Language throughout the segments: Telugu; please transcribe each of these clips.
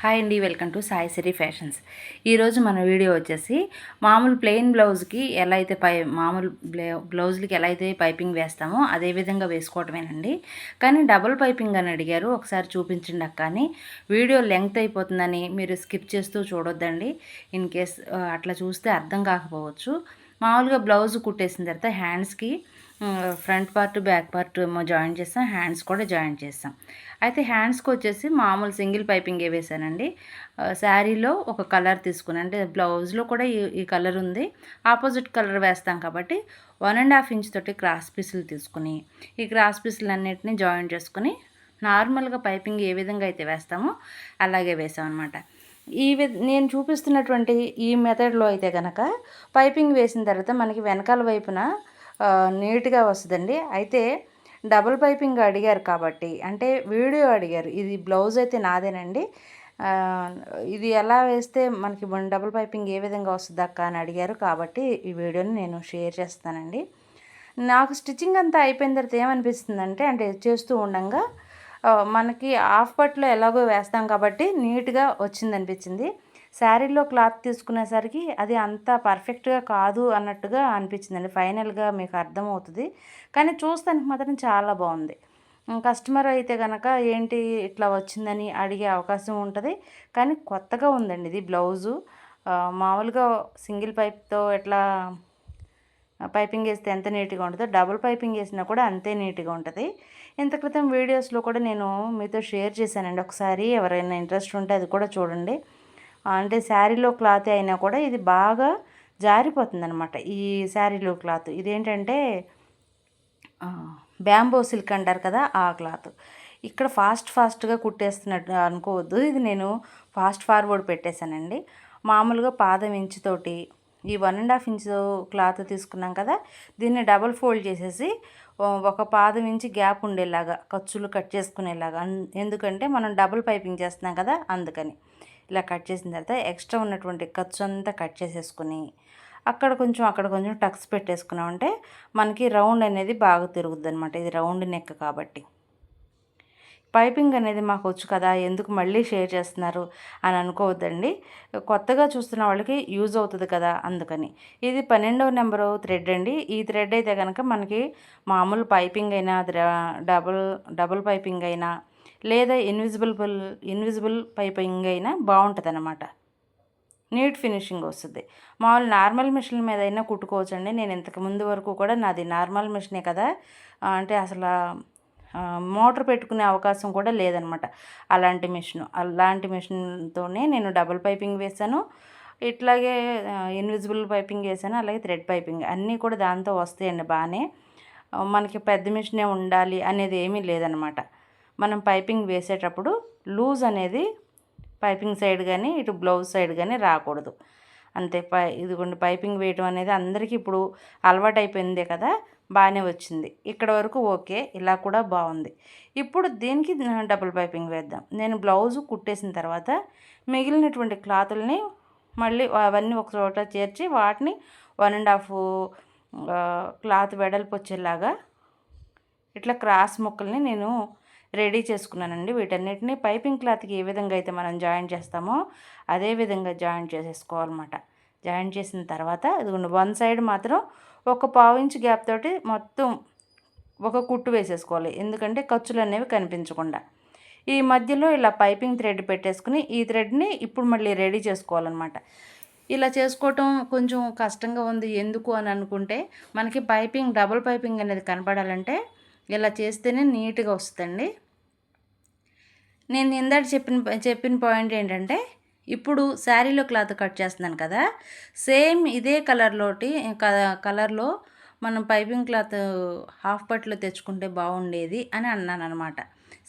హాయ్ అండి welcome to Sai Siri fashions. ఈరోజు మన వీడియో వచ్చేసి మామూలు ప్లెయిన్ బ్లౌజ్కి ఎలా అయితే పై మామూలు బ్లౌజ్లకి ఎలా అయితే పైపింగ్ వేస్తామో అదే విధంగా వేసుకోవటమేనండి. కానీ డబుల్ పైపింగ్ అని అడిగారు ఒకసారి చూపించండి అక్క అని. వీడియో లెంగ్త్ అయిపోతుందని మీరు స్కిప్ చేస్తూ చూడొద్దండి. ఇన్ కేస్ అట్లా చూస్తే అర్థం కాకపోవచ్చు. మామూలుగా బ్లౌజ్ కుట్టేసిన తర్వాత హ్యాండ్స్కి ఫ్రంట్ పార్ట్ బ్యాక్ పార్ట్ ఏమో జాయిన్ చేస్తాం హ్యాండ్స్ కూడా జాయిన్ చేస్తాం అయితే హ్యాండ్స్కి వచ్చేసి మామూలు సింగిల్ పైపింగ్ వేసానండి శారీలో ఒక కలర్ తీసుకుని అంటే బ్లౌజ్లో కూడా ఈ ఈ కలర్ ఉంది. ఆపోజిట్ కలర్ వేస్తాం కాబట్టి వన్ అండ్ హాఫ్ ఇంచ్ తోటి క్రాస్ పీసులు తీసుకుని ఈ క్రాస్ పీసులు అన్నిటిని జాయిన్ చేసుకుని నార్మల్గా పైపింగ్ ఏ విధంగా అయితే వేస్తామో అలాగే వేసాం అనమాట ఈ వి నేను చూపిస్తున్నటువంటి ఈ మెథడ్లో అయితే కనుక పైపింగ్ వేసిన తర్వాత మనకి వెనకాల వైపున నీట్గా వస్తుందండి. అయితే డబుల్ పైపింగ్ అడిగారు కాబట్టి అంటే వీడియో అడిగారు. ఇది బ్లౌజ్ అయితే నాదేనండి. ఇది ఎలా వేస్తే మనకి డబుల్ పైపింగ్ ఏ విధంగా వస్తుంది అక్క అని అడిగారు కాబట్టి ఈ వీడియోని నేను షేర్ చేస్తానండి. నాకు స్టిచ్చింగ్ అంతా అయిపోయిన తర్వాత ఏమనిపిస్తుందంటే అంటే చేస్తూ ఉండంగా మనకి హాఫ్ పట్లో ఎలాగో వేస్తాం కాబట్టి నీట్గా వచ్చింది అనిపించింది శారీలో క్లాత్ తీసుకునేసరికి అది అంత పర్ఫెక్ట్గా కాదు అన్నట్టుగా అనిపించిందండి. ఫైనల్గా మీకు అర్థమవుతుంది. కానీ చూస్తానికి మాత్రం చాలా బాగుంది. కస్టమర్ అయితే కనుక ఏంటి ఇట్లా వచ్చిందని అడిగే అవకాశం ఉంటుంది. కానీ కొత్తగా ఉందండి ఇది బ్లౌజు. మామూలుగా సింగిల్ పైప్తో ఎట్లా పైపింగ్ వేస్తే ఎంత నీట్గా ఉంటుందో డబుల్ పైపింగ్ వేసినా కూడా అంతే నీట్గా ఉంటుంది. ఇంత క్రితం వీడియోస్లో కూడా నేను మీతో షేర్ చేశానండి. ఒకసారి ఎవరైనా ఇంట్రెస్ట్ ఉంటే అది కూడా చూడండి. అంటే శారీలో క్లాత్ అయినా కూడా ఇది బాగా జారిపోతుంది అనమాట ఈ శారీలో క్లాత్. ఇదేంటంటే బ్యాంబో సిల్క్ అంటారు కదా ఆ క్లాత్. ఇక్కడ ఫాస్ట్ ఫాస్ట్గా కుట్టేస్తున్నట్టు అనుకోవద్దు. ఇది నేను ఫాస్ట్ ఫార్వర్డ్ పెట్టేశానండి. మామూలుగా పాదం ఇంచుతోటి ఈ one and half inch cloth తీసుకున్నాం కదా దీన్ని డబుల్ ఫోల్డ్ చేసేసి ఒక పాదం ఇంచి గ్యాప్ ఉండేలాగా ఖర్చులు కట్ చేసుకునేలాగా. ఎందుకంటే మనం డబుల్ పైపింగ్ చేస్తున్నాం కదా అందుకని. ఇలా కట్ చేసిన తర్వాత ఎక్స్ట్రా ఉన్నటువంటి ఖర్చు అంతా కట్ చేసేసుకుని అక్కడ కొంచెం అక్కడ కొంచెం టక్స్ పెట్టేసుకున్నామంటే మనకి రౌండ్ అనేది బాగా తిరుగుద్ది అనమాట ఇది రౌండ్ నెక్ కాబట్టి. పైపింగ్ అనేది మాకు వచ్చు కదా ఎందుకు మళ్ళీ షేర్ చేస్తున్నారు అని అనుకోవద్దండి. కొత్తగా చూస్తున్న వాళ్ళకి యూజ్ అవుతుంది కదా అందుకని. ఇది పన్నెండవ నెంబరు థ్రెడ్ అండి. ఈ థ్రెడ్ అయితే కనుక మనకి మామూలు పైపింగ్ అయినా డబుల్ డబుల్ పైపింగ్ అయినా లేదా ఇన్విజిబుల్ ఇన్విజిబుల్ పైపింగ్ అయినా బాగుంటుంది అనమాట నీట్ ఫినిషింగ్ వస్తుంది. మామూలు నార్మల్ మిషన్ మీద అయినా కుట్టుకోవచ్చండి. నేను ఇంతకు ముందు వరకు కూడా నాది నార్మల్ మిషనే కదా. అంటే అసలు మోటార్ పెట్టుకునే అవకాశం కూడా లేదనమాట అలాంటి మిషన్ అలాంటి మిషన్తోనే నేను డబుల్ పైపింగ్ వేశాను. ఇట్లాగే ఇన్విజిబుల్ పైపింగ్ వేసాను అలాగే థ్రెడ్ పైపింగ్ అన్నీ కూడా దాంతో వస్తాయండి బాగానే. మనకి పెద్ద మిషనే ఉండాలి అనేది ఏమీ లేదనమాట మనం పైపింగ్ వేసేటప్పుడు లూజ్ అనేది పైపింగ్ సైడ్ కానీ ఇటు బ్లౌజ్ సైడ్ కానీ రాకూడదు. అంతే పై ఇదిగోండి పైపింగ్ వేయటం అనేది అందరికీ ఇప్పుడు అలవాటు అయిపోయిందే కదా బాగానే వచ్చింది. ఇక్కడ వరకు ఓకే ఇలా కూడా బాగుంది. ఇప్పుడు దీనికి డబుల్ పైపింగ్ వేద్దాం? నేను బ్లౌజ్ కుట్టేసిన తర్వాత మిగిలినటువంటి క్లాతుల్ని మళ్ళీ అవన్నీ ఒక చోట చేర్చి వాటిని వన్ అండ్ హాఫ్ క్లాత్ వెడల్పు వచ్చేలాగా ఇట్లా క్రాస్ ముక్కల్ని నేను రెడీ చేసుకున్నానండి. వీటన్నిటిని పైపింగ్ క్లాత్కి ఏ విధంగా అయితే మనం జాయిన్ చేస్తామో అదే విధంగా జాయిన్ చేసేసుకోవాలన్నమాట. జాయిన్ చేసిన తర్వాత ఇదిగోండి వన్ సైడ్ మాత్రం ఒక పావు ఇంచ్ గ్యాప్ తోటి మొత్తం ఒక కుట్టు వేసేసుకోవాలి. ఎందుకంటే ఖర్చులు అనేవి కనిపించకుండా. ఈ మధ్యలో ఇలా పైపింగ్ థ్రెడ్ పెట్టేసుకుని ఈ థ్రెడ్ని ఇప్పుడు మళ్ళీ రెడీ చేసుకోవాలన్నమాట. ఇలా చేసుకోవటం కొంచెం కష్టంగా ఉంది. ఎందుకు అని అనుకుంటే మనకి పైపింగ్ డబుల్ పైపింగ్ అనేది కనపడాలంటే ఇలా చేస్తేనే నీట్గా వస్తుందండి. నేను ఇందాక చెప్పిన చెప్పిన పాయింట్ ఏంటంటే ఇప్పుడు శారీలో క్లాత్ కట్ చేస్తున్నాను కదా సేమ్ ఇదే కలర్లోటి కలర్లో మనం పైపింగ్ క్లాత్ హాఫ్ పట్లో తెచ్చుకుంటే బాగుండేది అని అన్నాను అనమాట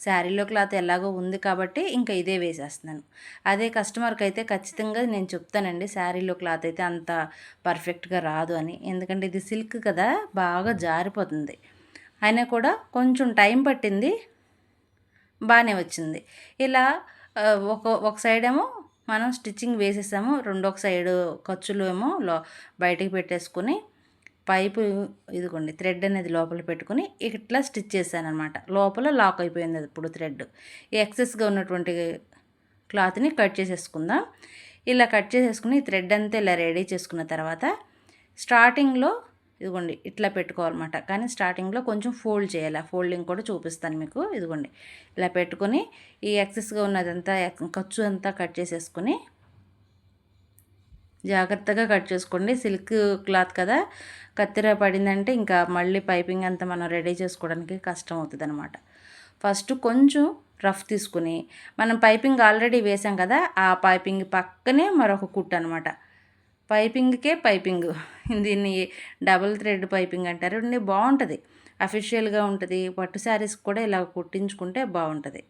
శారీలో క్లాత్ ఎలాగో ఉంది కాబట్టి ఇంకా ఇదే వేసేస్తున్నాను. అదే కస్టమర్కి అయితే ఖచ్చితంగా నేను చెప్తానండి శారీలో క్లాత్ అయితే అంత పర్ఫెక్ట్గా రాదు అని. ఎందుకంటే ఇది సిల్క్ కదా బాగా జారిపోతుంది. అయినా కూడా కొంచెం టైం పట్టింది బాగానే వచ్చింది. ఇలా ఒక ఒక సైడ్ ఏమో మనం స్టిచ్చింగ్ వేసేసాము రెండొక సైడ్ ఖర్చులు ఏమో లో బయటికి పెట్టేసుకుని పైపు ఇదిగోండి థ్రెడ్ అనేది లోపల పెట్టుకుని ఇట్లా స్టిచ్ చేశాను అనమాట లోపల లాక్ అయిపోయింది అది ఇప్పుడు థ్రెడ్ ఎక్సెస్గా ఉన్నటువంటి క్లాత్ని కట్ చేసేసుకుందాం. ఇలా కట్ చేసేసుకుని థ్రెడ్ అంతా ఇలా రెడీ చేసుకున్న తర్వాత స్టార్టింగ్లో ఇదిగోండి ఇట్లా పెట్టుకోవాలన్నమాట. కానీ స్టార్టింగ్లో కొంచెం ఫోల్డ్ చేయాలి. ఫోల్డింగ్ కూడా చూపిస్తాను మీకు. ఇదిగోండి ఇలా పెట్టుకొని ఈ ఎక్సెస్గా ఉన్నదంతా ఖర్చు అంతా కట్ చేసేసుకొని జాగ్రత్తగా కట్ చేసుకోండి. సిల్క్ క్లాత్ కదా కత్తిర పడిందంటే ఇంకా మళ్ళీ పైపింగ్ అంతా మనం రెడీ చేసుకోవడానికి కష్టం అవుతుంది అనమాట ఫస్ట్ కొంచెం రఫ్ తీసుకుని మనం పైపింగ్ ఆల్రెడీ వేసాం కదా ఆ పైపింగ్ పక్కనే మరొక కుట్టు అనమాట పైపింగ్కే పైపింగ్. దీన్ని డబుల్ థ్రెడ్ పైపింగ్ అంటారు. బాగుంటుంది. అఫీషియల్గా ఉంటుంది. పట్టు శారీస్ కూడా ఇలా కుట్టించుకుంటే బాగుంటుంది.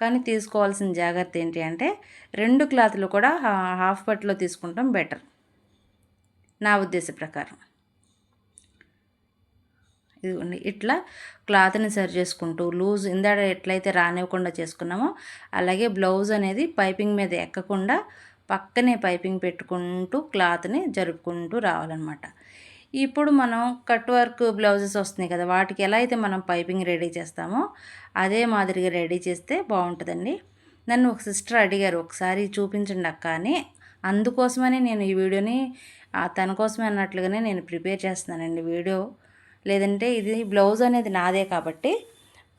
కానీ తీసుకోవాల్సిన జాగ్రత్త ఏంటి అంటే రెండు క్లాత్లు కూడా హాఫ్ పట్టులో తీసుకుంటాం బెటర్. నా ఉద్దేశ ప్రకారం. ఇదిగోండి. ఇట్లా క్లాత్ని సరి చేసుకుంటూ లూజ్ ఇందాడ ఎట్లయితే రానివ్వకుండా చేసుకున్నామో అలాగే బ్లౌజ్ అనేది పైపింగ్ మీద ఎక్కకుండా పక్కనే పైపింగ్ పెట్టుకుంటూ క్లాత్ని జరుపుకుంటూ రావాలన్నమాట. ఇప్పుడు మనం కట్ వర్క్ బ్లౌజెస్ వస్తున్నాయి కదా వాటికి ఎలా అయితే మనం పైపింగ్ రెడీ చేస్తామో అదే మాదిరిగా రెడీ చేస్తే బాగుంటుందండి. నన్ను ఒక సిస్టర్ అడిగారు ఒకసారి చూపించండి అక్క అని. అందుకోసమనే నేను ఈ వీడియోని తన కోసమే అన్నట్లుగానే నేను ప్రిపేర్ చేస్తున్నానండి వీడియో. లేదంటే ఇది బ్లౌజ్ అనేది నాదే కాబట్టి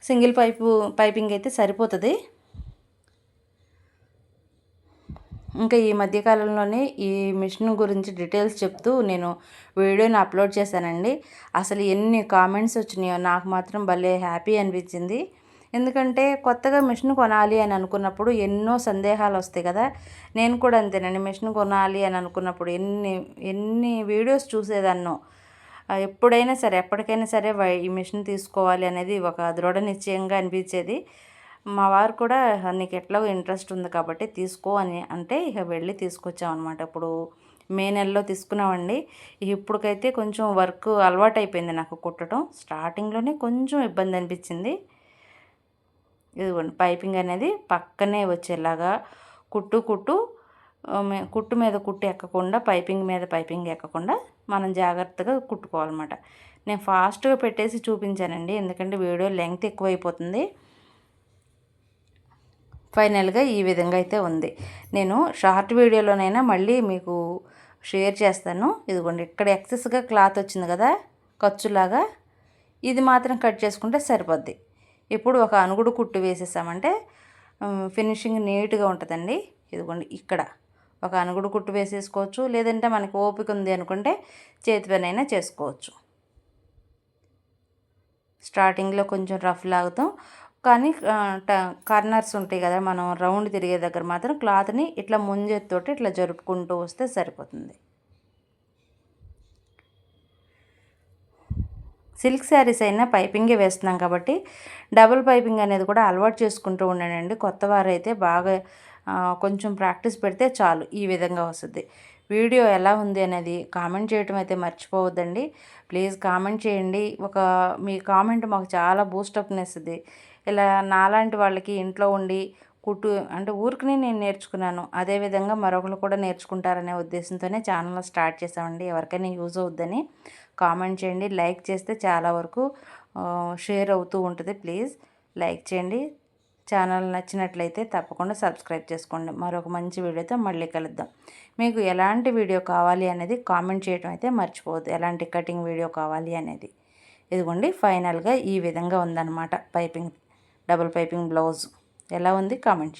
సింగిల్ పైపు పైపింగ్ అయితే సరిపోతుంది. ఇంకా ఈ మధ్యకాలంలోనే ఈ మిషన్ గురించి డీటెయిల్స్ చెప్తూ నేను వీడియోని అప్లోడ్ చేశానండి. అసలు ఎన్ని కామెంట్స్ వచ్చినాయో నాకు మాత్రం భలే హ్యాపీ అనిపించింది. ఎందుకంటే కొత్తగా మిషన్ కొనాలి అని అనుకున్నప్పుడు ఎన్నో సందేహాలు వస్తాయి కదా. నేను కూడా అంతేనండి మిషన్ కొనాలి అని అనుకున్నప్పుడు ఎన్ని ఎన్ని వీడియోస్ చూసేదాన్నో. ఎప్పుడైనా సరే ఎప్పటికైనా సరే ఈ మిషన్ తీసుకోవాలి అనేది ఒక దృఢ నిశ్చయంగా అనిపించేది. మా వారు కూడా నీకు ఎట్లా ఇంట్రెస్ట్ ఉంది కాబట్టి తీసుకో అని అంటే ఇక వెళ్ళి తీసుకొచ్చామన్నమాట. ఇప్పుడు మే నెలలో తీసుకున్నామండి. ఇప్పటికైతే కొంచెం వర్క్ అలవాటు అయిపోయింది నాకు కుట్టడం. స్టార్టింగ్లోనే కొంచెం ఇబ్బంది అనిపించింది. ఇదిగోండి పైపింగ్ అనేది పక్కనే వచ్చేలాగా కుట్టు కుట్టు కుట్టు మీద కుట్టు ఎక్కకుండా పైపింగ్ మీద పైపింగ్ ఎక్కకుండా మనం జాగ్రత్తగా కుట్టుకోవాలన్నమాట. నేను ఫాస్ట్గా పెట్టేసి చూపించానండి. ఎందుకంటే వీడియో లెంగ్త్ ఎక్కువైపోతుంది. ఫైనల్గా ఈ విధంగా అయితే ఉంది. నేను షార్ట్ వీడియోలోనైనా మళ్ళీ మీకు షేర్ చేస్తాను. ఇదిగోండి ఇక్కడ ఎక్సెస్గా క్లాత్ వచ్చింది కదా ఖర్చులాగా. ఇది మాత్రం కట్ చేసుకుంటే సరిపోద్ది. ఇప్పుడు ఒక అనుగుడు కుట్టు వేసేసామంటే ఫినిషింగ్ నీట్గా ఉంటుందండి. ఇదిగోండి ఇక్కడ ఒక అనుగుడు కుట్టు వేసేసుకోవచ్చు. లేదంటే మనకి ఓపిక ఉంది అనుకుంటే చేతి పనైనా చేసుకోవచ్చు. స్టార్టింగ్లో కొంచెం రఫ్ లాగుతాం. కానీ కార్నర్స్ ఉంటాయి కదా మనం రౌండ్ తిరిగే దగ్గర మాత్రం క్లాత్ని ఇట్లా ముంజెత్తోటి ఇట్లా జరుపుకుంటూ వస్తే సరిపోతుంది. సిల్క్ శారీస్ అయినా పైపింగే వేస్తున్నాం కాబట్టి డబుల్ పైపింగ్ అనేది కూడా అలవాటు చేసుకుంటూ ఉండండి. కొత్త వారైతే బాగా కొంచెం ప్రాక్టీస్ పెడితే చాలు ఈ విధంగా వస్తుంది. వీడియో ఎలా ఉంది అనేది కామెంట్ చేయటం అయితే మర్చిపోవద్దండి. ప్లీజ్ కామెంట్ చేయండి. ఒక మీ కామెంట్ మాకు చాలా బూస్టప్నిస్తుంది ఇలా నాలాంటి వాళ్ళకి ఇంట్లో ఉండి కుట్టు అంటే ఊరికనే నేను నేర్చుకున్నాను. అదేవిధంగా మరొకరు కూడా నేర్చుకుంటారనే ఉద్దేశంతోనే ఛానల్ స్టార్ట్ చేసామండి ఎవరికైనా యూజ్ అవుద్దని కామెంట్ చేయండి. లైక్ చేస్తే చాలా వరకు షేర్ అవుతూ ఉంటుంది. ప్లీజ్ లైక్ చేయండి. ఛానల్ నచ్చినట్లయితే తప్పకుండా సబ్స్క్రైబ్ చేసుకోండి. మరొక మంచి వీడియోతో మళ్ళీ కలుద్దాం. మీకు ఎలాంటి వీడియో కావాలి అనేది కామెంట్ చేయడం అయితే మర్చిపోవద్దు. ఎలాంటి కటింగ్ వీడియో కావాలి అనేది. ఇదిగోండి ఫైనల్గా ఈ విధంగా ఉందన్నమాట. Piping double piping blouse. ఎలా ఉంది కామెంట్ చేయండి.